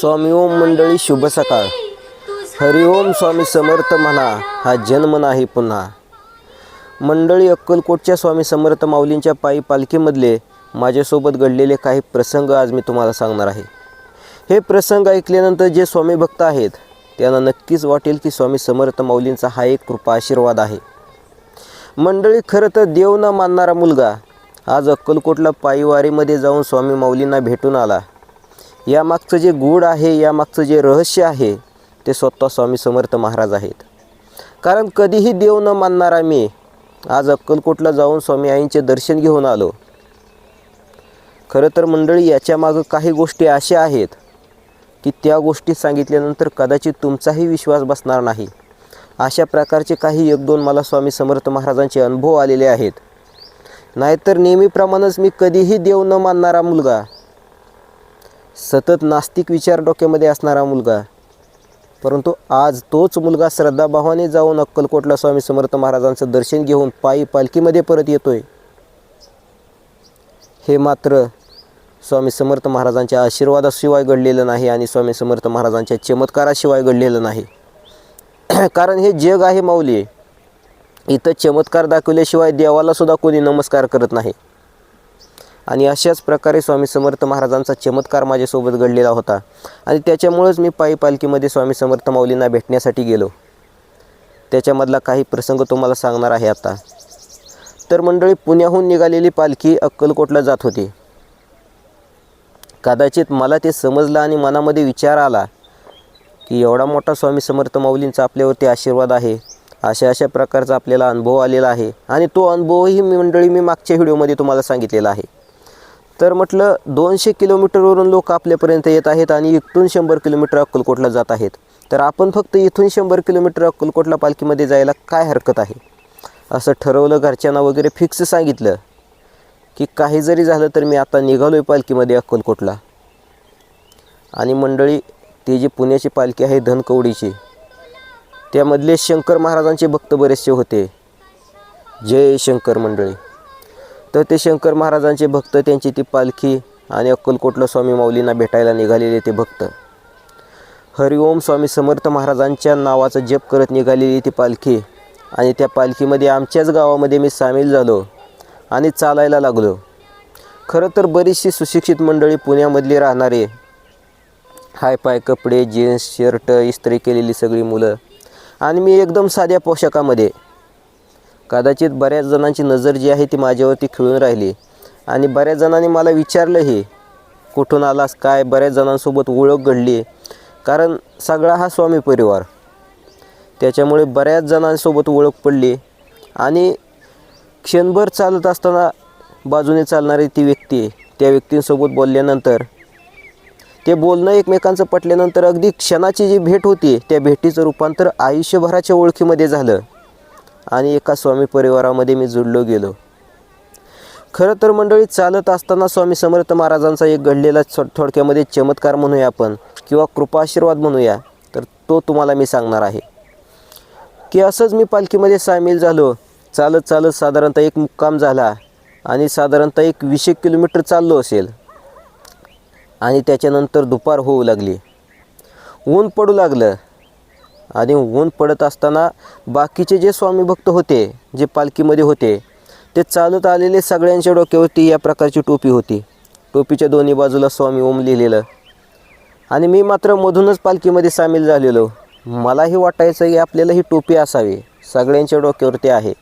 स्वामी ओम मंडळी शुभ सकाळ. हरिओम स्वामी समर्थ म्हणा हा जन्म नाही पुन्हा. मंडळी अक्कलकोटच्या स्वामी समर्थ माऊलींच्या पायी पालखीमधले माझ्यासोबत घडलेले काही प्रसंग आज मी तुम्हाला सांगणार आहे. हे प्रसंग ऐकल्यानंतर जे स्वामी भक्त आहेत त्यांना नक्कीच वाटेल की स्वामी समर्थ माऊलींचा हा एक कृपा आशीर्वाद आहे. मंडळी खरं तर देव न मानणारा मुलगा आज अक्कलकोटला पायीवारीमध्ये जाऊन स्वामी माऊलींना भेटून आला. यामागचं जे गूढ आहे यामागचं जे रहस्य आहे ते स्वतः स्वामी समर्थ महाराज आहेत. कारण कधीही देव न मानणारा मी आज अक्कलकोटला जाऊन स्वामी आईंचे दर्शन घेऊन आलो. खरं तर मंडळी याच्यामागं काही गोष्टी अशा आहेत की त्या गोष्टी सांगितल्यानंतर कदाचित तुमचाही विश्वास बसणार नाही. अशा प्रकारचे काही एक दोन मला स्वामी समर्थ महाराजांचे अनुभव आलेले आहेत. नाहीतर नेहमीप्रमाणेच मी कधीही देव न मानणारा मुलगा सतत नास्तिक विचार डोक्यामध्ये असणारा मुलगा. परंतु आज तोच मुलगा श्रद्धाभावाने जाऊन अक्कलकोटला स्वामी समर्थ महाराजांचं दर्शन घेऊन पायी पालखीमध्ये परत येतोय. हे मात्र स्वामी समर्थ महाराजांच्या आशीर्वादाशिवाय घडलेलं नाही आणि स्वामी समर्थ महाराजांच्या चमत्काराशिवाय घडलेलं नाही. कारण हे जग आहे माऊली इथं चमत्कार दाखवल्याशिवाय देवालासुद्धा कोणी नमस्कार करत नाही. आणि अशाच प्रकारे स्वामी समर्थ महाराजांचा चमत्कार माझ्यासोबत घडलेला होता. आणि त्याच्यामुळंच मी पायी पालखीमध्ये स्वामी समर्थ माऊलींना भेटण्यासाठी गेलो. त्याच्यामधला काही प्रसंग तुम्हाला सांगणार आहे आता. तर मंडळी पुण्याहून निघालेली पालखी अक्कलकोटला जात होती. कदाचित मला ते समजलं आणि मनामध्ये विचार आला की एवढा मोठा स्वामी समर्थ माऊलींचा आपल्यावरती आशीर्वाद आहे. अशा अशा प्रकारचा आपल्याला अनुभव आलेला आहे. आणि तो अनुभवही मी मंडळी मी मागच्या व्हिडिओमध्ये तुम्हाला सांगितलेला आहे. तर म्हटलं दोनशे किलोमीटरवरून लोक आपल्यापर्यंत येत आहेत आणि इथून शंभर किलोमीटर अक्कलकोटला जात आहेत. तर आपण फक्त इथून शंभर किलोमीटर अक्कलकोटला पालखीमध्ये जायला काय हरकत आहे? असं ठरवलं घरच्यांना वगैरे फिक्स सांगितलं की काही जरी झालं तर मी आता निघालो आहे पालखीमध्ये अक्कलकोटला. आणि मंडळी ती जी पुण्याची पालखी आहे धनकवडीची त्यामधले शंकर महाराजांचे भक्त बरेचसे होते. जय शंकर मंडळी. तर ते शंकर महाराजांचे भक्त त्यांची ती पालखी आणि अक्कलकोटला स्वामी माऊलींना भेटायला निघालेले ते भक्त. हरिओम स्वामी समर्थ महाराजांच्या नावाचा जप करत निघालेली ती पालखी आणि त्या पालखीमध्ये आमच्याच गावामध्ये मी सामील झालो आणि चालायला लागलो. खरं तर बरीचशी सुशिक्षित मंडळी पुण्यामधली राहणारे हाय पाय कपडे जीन्स शर्ट इस्त्री केलेली सगळी मुलं आणि मी एकदम साध्या पोशाखामध्ये कदाचित बऱ्याच जणांची नजर जी आहे ती माझ्यावरती खिळून राहिली. आणि बऱ्याच जणांनी मला विचारलंही कुठून आलास काय? बऱ्याच जणांसोबत ओळख घडली. कारण सगळा हा स्वामी परिवार. त्याच्यामुळे बऱ्याच जणांसोबत ओळख पडली. आणि क्षणभर चालत असताना बाजूने चालणारी ती व्यक्ती त्या व्यक्तींसोबत बोलल्यानंतर ते बोलणं एकमेकांचं पटल्यानंतर अगदी क्षणाची जी भेट होती त्या भेटीचं रूपांतर आयुष्यभराच्या ओळखीमध्ये झालं. आणि एका स्वामी परिवारामध्ये मी जुडलो गेलो. खरं तर मंडळी चालत असताना स्वामी समर्थ महाराजांचा एक घडलेला थोडक्यामध्ये चमत्कार म्हणूया आपण किंवा कृपाशीर्वाद म्हणूया तर तो तुम्हाला मी सांगणार आहे. की असंच मी पालखीमध्ये सामील झालो. चालत चालत साधारणतः एक मुक्काम झाला आणि साधारणतः एक वीस किलोमीटर चाललो असेल. आणि त्याच्यानंतर दुपार होऊ लागली. ऊन पडू लागलं. आणि ऊन पडत असताना बाकीचे जे स्वामी भक्त होते जे पालखीमध्ये होते ते चालत आलेले सगळ्यांच्या डोक्यावरती या प्रकारची टोपी होती. टोपीच्या दोन्ही बाजूला स्वामी ओम लिहिलेलं. आणि मी मात्र मधूनच पालखीमध्ये सामील झालेलो. मलाही वाटायचं की आपल्याला ही टोपी असावी. सगळ्यांच्या डोक्यावरती आहे.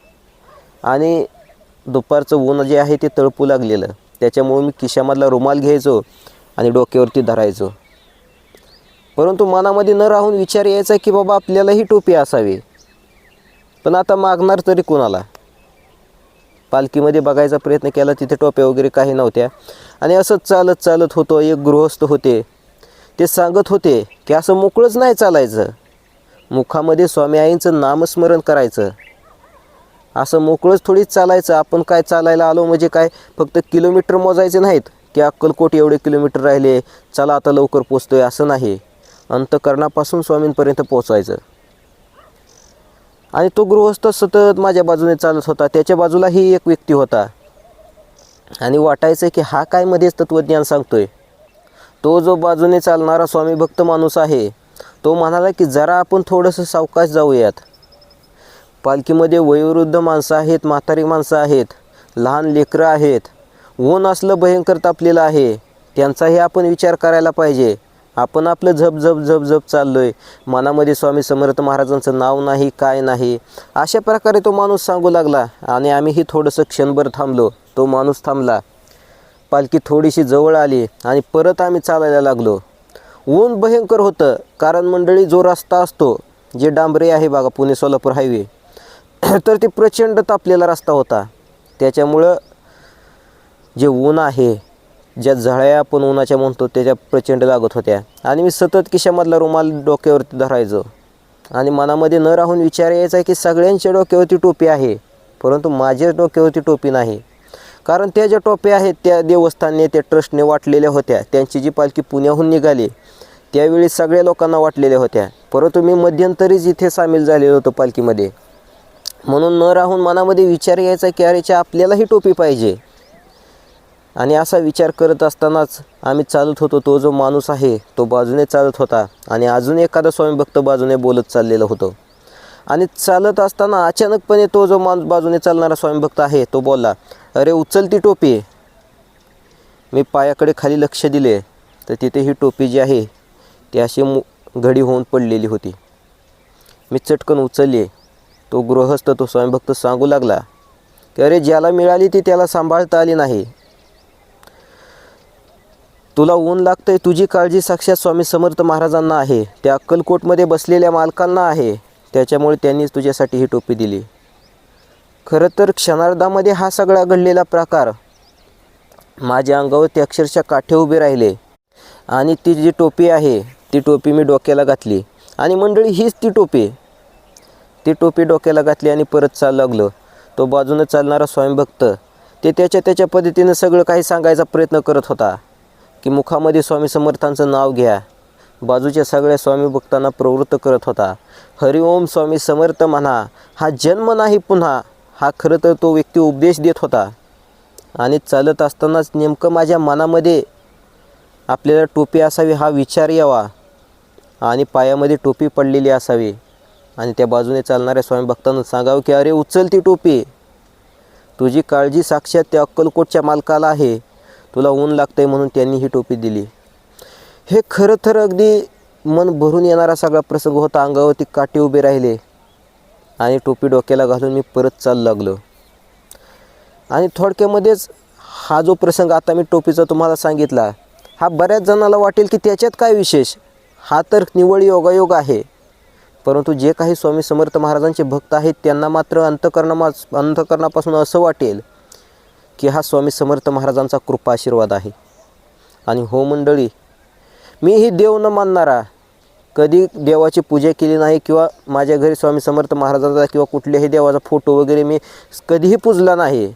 आणि दुपारचं ऊन जे आहे ते तळपू लागलेलं. त्याच्यामुळे मी खिशामधला रुमाल घ्यायचो आणि डोक्यावरती धरायचो. परंतु मनामध्ये न राहून विचार यायचा की बाबा आपल्याला ही टोपी असावी. पण आता मागणार तरी कोणाला? पालखीमध्ये बघायचा प्रयत्न केला तिथे टोप्या वगैरे काही नव्हत्या. आणि असंच चालत चालत होतो एक गृहस्थ होते. ते सांगत होते की असं मोकळंच नाही चालायचं. मुखामध्ये स्वामी आईंचं नामस्मरण करायचं. असं मोकळंच थोडीच चालायचं. आपण काय चालायला आलो म्हणजे काय? फक्त किलोमीटर मोजायचे नाहीत. की अक्कलकोट एवढे किलोमीटर राहिले चला आता लवकर पोचतोय असं नाही. अंतकरणापासून स्वामींपर्यंत पोचायचं आणि तो गृहस्थ सतत माझ्या बाजूने चालत होता. त्याच्या बाजूलाही एक व्यक्ती होता. आणि वाटायचं की हा काय मध्येच तत्त्वज्ञान सांगतोय. तो जो बाजूने चालणारा स्वामी भक्त माणूस आहे तो म्हणाला की जरा आपण थोडंसं सावकाश जाऊयात. पालखीमध्ये वयोवृद्ध माणसं आहेत म्हातारी माणसं आहेत लहान लेकरं आहेत ऊन असलं भयंकर तापलेलं आहे. त्यांचाही आपण विचार करायला पाहिजे. आपण आपलं झप झप झप झप चाललो आहे मनामध्ये स्वामी समर्थ महाराजांचं नाव नाही काय नाही. अशा प्रकारे तो माणूस सांगू लागला आणि आम्हीही थोडंसं क्षणभर थांबलो. तो माणूस थांबला. पालखी थोडीशी जवळ आली आणि परत आम्ही चालायला लागलो. ऊन भयंकर होतं कारण मंडळी जो रस्ता असतो जे डांबरे आहे बघा पुणे सोलापूर हायवे तर ते प्रचंड तापलेला रस्ता होता. त्याच्यामुळं जे ऊन आहे ज्या झळ्या आपण उन्हाच्या म्हणतो त्याच्या प्रचंड लागत होत्या. आणि मी सतत खिशामधला रुमाल डोक्यावरती धरायचो. आणि मनामध्ये न राहून विचार यायचा की सगळ्यांच्या डोक्यावरती टोपी आहे परंतु माझ्या डोक्यावरती टोपी नाही. कारण त्या ज्या टोप्या आहेत त्या देवस्थानने त्या ट्रस्टने वाटलेल्या होत्या. त्यांची जी पालखी पुण्याहून निघाली त्यावेळी सगळ्या लोकांना वाटलेल्या होत्या. परंतु मी मध्यंतरीच इथे सामील झालेलो होतो पालखीमध्ये. म्हणून न राहून मनामध्ये विचार यायचा की अरेच्या आपल्यालाही टोपी पाहिजे. आणि असा विचार करत असतानाच आम्ही चालत होतो. तो जो माणूस आहे तो बाजूने चालत होता आणि अजून एखादा स्वामी भक्त बाजूने बोलत चाललेलं होतं. आणि चालत असताना अचानकपणे तो जो माणूस बाजूने चालणारा स्वामी भक्त आहे तो बोलला अरे उचल ती टोपी. मी पायाकडे खाली लक्ष दिले तर तिथे ही टोपी जी आहे ती अशी मु घडी होऊन पडलेली होती. मी चटकन उचलली. तो गृहस्थ तो स्वयंभक्त सांगू लागला की अरे ज्याला मिळाली ती त्याला सांभाळता आली नाही. तुला ऊन लागतंय तुझी काळजी साक्षात स्वामी समर्थ महाराजांना आहे. त्या अक्कलकोटमध्ये बसलेल्या मालकांना आहे. त्याच्यामुळे त्यांनीच तुझ्यासाठी ही टोपी दिली. खरं तर क्षणार्धामध्ये हा सगळा घडलेला प्रकार. माझ्या अंगावरती अक्षरशः काठे उभे राहिले. आणि ती जी टोपी आहे ती टोपी मी डोक्याला घातली. आणि मंडळी हीच ती टोपी. ती टोपी डोक्याला घातली आणि परत चाल लागलं. तो बाजूनं चालणारा स्वयंभक्त ते त्याच्या त्याच्या पद्धतीनं सगळं काही सांगायचा प्रयत्न करत होता. की मुखामध्ये स्वामी समर्थांचं नाव घ्या. बाजूच्या सगळ्या स्वामी भक्तांना प्रवृत्त करत होता. हरिओम स्वामी समर्थ म्हणा हा जन्म नाही पुन्हा हा खरं तर तो व्यक्ती उपदेश देत होता. आणि चालत असतानाच नेमकं माझ्या मनामध्ये आपल्याला टोपी असावी हा विचार यावा. आणि पायामध्ये टोपी पडलेली असावी. आणि त्या बाजूने चालणाऱ्या स्वामीभक्तांना सांगावं की अरे उचल ती टोपी. तुझी काळजी साक्षात त्या अक्कलकोटच्या मालकाला आहे. तुला ऊन लागतंय म्हणून त्यांनी ही टोपी दिली. हे खरं तर अगदी मन भरून येणारा सगळा प्रसंग होता. अंगावरती काटे उभे राहिले आणि टोपी डोक्याला घालून मी परत चालू लागलो. आणि थोडक्यामध्येच हा जो प्रसंग आता मी टोपीचा तुम्हाला सांगितला हा बऱ्याच जणाला वाटेल की त्याच्यात काय विशेष? हा तर निवळ योगायोग आहे. परंतु जे काही स्वामी समर्थ महाराजांचे भक्त आहेत त्यांना मात्र अंतकरणमा अंतकरणापासून असं वाटेल की हा स्वामी समर्थ महाराजांचा कृपा आशीर्वाद आहे. आणि हो मंडळी मी ही देव न मानणारा कधी देवाची पूजा केली नाही किंवा माझ्या घरी स्वामी समर्थ महाराजांचा किंवा कुठल्याही देवाचा फोटो वगैरे मी कधीही पूजला नाही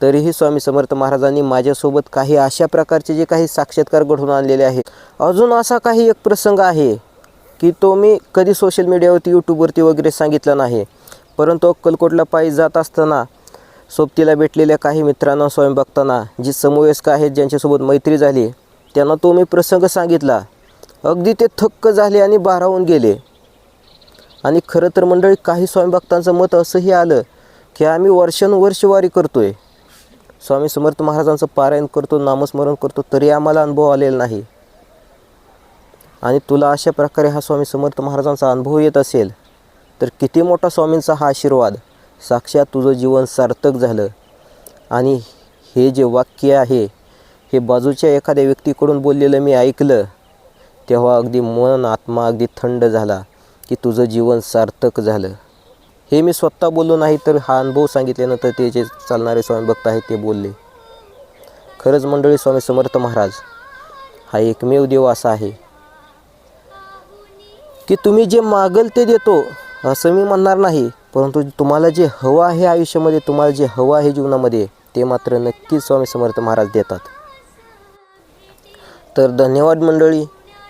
तरीही स्वामी समर्थ महाराजांनी माझ्यासोबत काही अशा प्रकारचे जे काही साक्षात्कार घडवून आणलेले आहेत. अजून असा काही एक प्रसंग आहे की तो मी कधी सोशल मीडियावरती यूट्यूबवरती वगैरे सांगितला नाही. परंतु अक्कलकोटला पायी जात असताना सोबतीला भेटलेल्या काही मित्रांना स्वयंभक्तांना जी समवयस्क आहेत ज्यांच्यासोबत मैत्री झाली त्यांना तो मी प्रसंग सांगितला. अगदी ते थक्क झाले आणि भारावून गेले. आणि खरं तर मंडळी काही स्वयंभक्तांचं मत असंही आलं की आम्ही वर्षानुवर्ष वारी करतोय. स्वामी समर्थ महाराजांचं पारायण करतो नामस्मरण करतो तरी आम्हाला अनुभव आलेला नाही. आणि तुला अशा प्रकारे हा स्वामी समर्थ महाराजांचा अनुभव येत असेल तर किती मोठा स्वामींचा हा आशीर्वाद. साक्षात तुझं जीवन सार्थक झालं. आणि हे जे वाक्य आहे हे बाजूच्या एखाद्या व्यक्तीकडून बोललेलं मी ऐकलं तेव्हा अगदी मन आत्मा अगदी थंड झाला की तुझं जीवन सार्थक झालं. हे मी स्वतः बोललो नाही तर हा अनुभव सांगितल्यानंतर ते जे चालणारे स्वामी भक्त आहेत ते बोलले खरंच मंडळी स्वामी समर्थ महाराज हा एकमेव देव असा आहे की तुम्ही जे मागल ते देतो असं मी म्हणणार नाही परंतु तुम्हाला जे हवं आहे आयुष्यामध्ये तुम्हाला जे हवं आहे जीवनामध्ये ते मात्र नक्कीच स्वामी समर्थ महाराज देतात. तर धन्यवाद मंडळी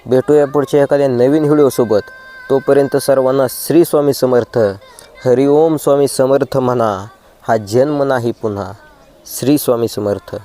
भेटूया पुढच्या एखाद्या नवीन व्हिडिओसोबत. तोपर्यंत सर्वांना श्री स्वामी समर्थ हरिओम स्वामी समर्थ म्हणा. हा जन्म नाही पुन्हा. श्री स्वामी समर्थ.